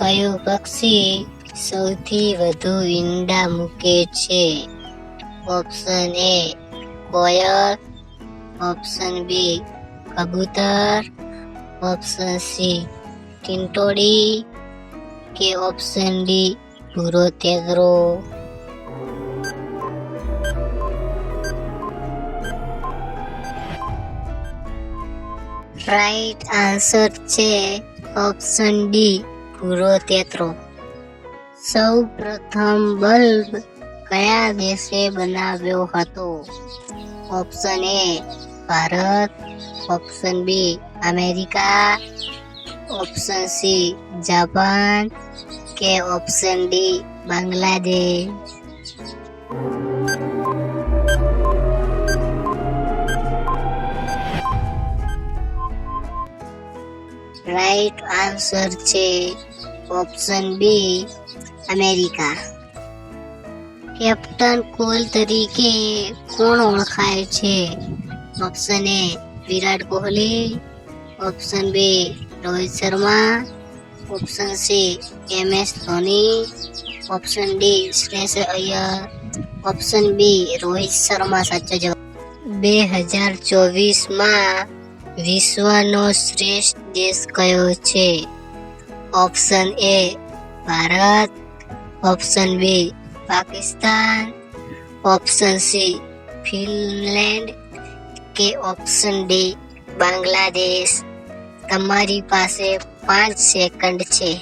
કયું પક્ષી સૌથી વધુ ઈંડા મૂકે છે? ઓપ્શન એ કોયલ. ઓપ્શન બી કબૂતર. ઓપ્શન સી ટીંટોડી કે ઓપ્શન ડી ભૂરો તેગરો. રાઈટ આન્સર છે ઓપ્શન ડી ભૂરો તેત્રો સૌ પ્રથમ બલ્બ કયા દેશે બનાવ્યો હતો? Option A Bharat, option B America, option C Japan કે option D Bangladesh. Right answer છે option B America captain cool તરીકે કોણ ઓળખાય છે? Option A Virat Kohli. Option B Rohit Sharma. Option C M S Dhoni. Option D Shreyas Iyer. Option B Rohit Sharma, સાચો જવાબ. બે હજાર ચોવીસમાં વિશ્વનો શ્રેષ્ઠ દેશ કયો છે? Option A Bharat option B Pakistan option C Finland કે ઓપ્શન ડી બાંગ્લાદેશ તમારી પાસે પાંચ સેકન્ડ છે.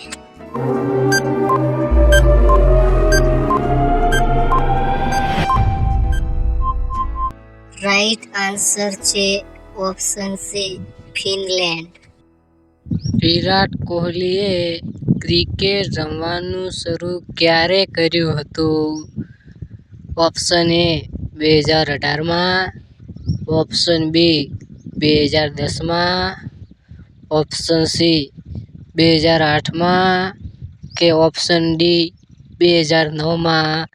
રાઈટ આન્સર છે ઓપ્શન સી ફિનલેન્ડ વિરાટ કોહલીએ ક્રિકેટ રમવાનું શરૂ ક્યારે કર્યું હતું? ઓપ્શન એ બે હજાર અઢારમાં ઓપ્શન બી બે હજાર દસમાં ઓપ્શન સી બે હજાર આઠમાં કે ઓપ્શન ડી બે હજાર નવમાં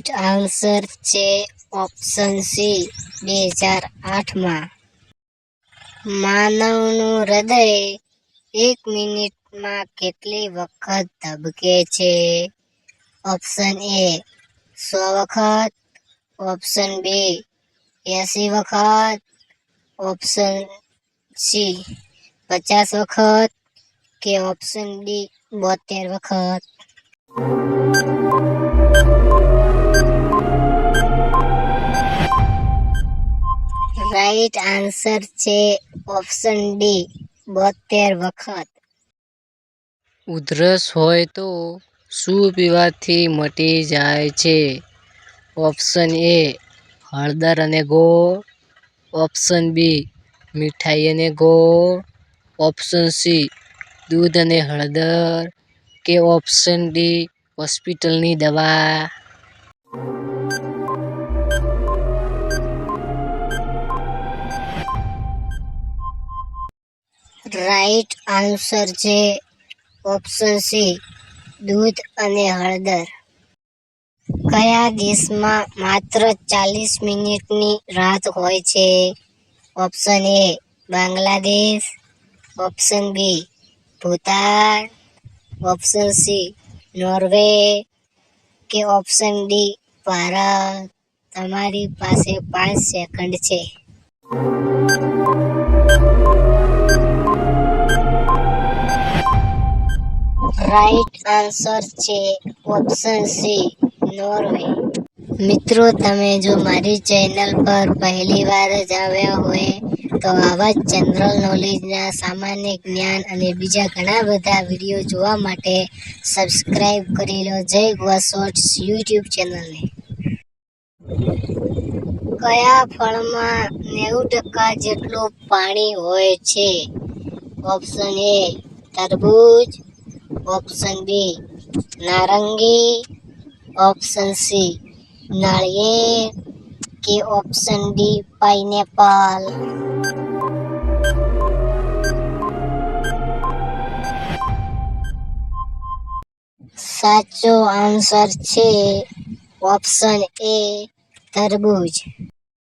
રાઈટ આન્સર છે ઓપ્શન સી બે હજાર આઠમાં માનવનું હૃદય એક મિનિટમાં કેટલી વખત ધબકે છે? ઓપ્શન એ સો વખત. ઓપ્શન બી એસી વખત. ઓપ્શન સી પચાસ વખત. કે ઓપ્શન ડી બોતેર વખત. રાઈટ આન્સર છે ઓપ્શન ડી બોતેર વખત. ઉધરસ હોય તો શું પીવાથી મટી જાય છે? ઓપ્શન એ હળદર અને ગોળ. ઓપ્શન બી મીઠાઈ અને ગોળ. ઓપ્શન સી દૂધ અને હળદર. કે ઓપ્શન ડી હોસ્પિટલની દવા. રાઈટ આન્સર છે ઓપ્શન સી, દૂધ અને હળદર. કયા દેશમાં માત્ર ચાલીસ મિનિટની રાત હોય છે? Option A, Bangladesh. Option B, Bhutan. Option C, Norway. કે ઓપ્શન ડી, ભારત. તમારી પાસે પાંચ સેકન્ડ છે. રાઈટ આન્સર છે ઓપ્શન સી નોર્વે મિત્રો, તમે જો મારી ચેનલ પર પહેલી વાર જ આવ્યા હોય, તો આવા જ જનરલ નોલેજના સામાન્ય જ્ઞાન અને બીજા ઘણા બધા વીડિયો જોવા માટે સબસ્ક્રાઈબ કરી લો. જય ગોવા શોર્ટ્સ યુટ્યુબ ચેનલને કયા ફળમાં નેવું ટકા જેટલું પાણી હોય છે? ઓપ્શન એ તરબૂચ. ઓપ્શન બી નારંગી ઓપ્શન સી નાળિયેર કે ઓપ્શન ડી પાઇનેપલ સાચો આન્સર છે ઓપ્શન એ તરબૂચ.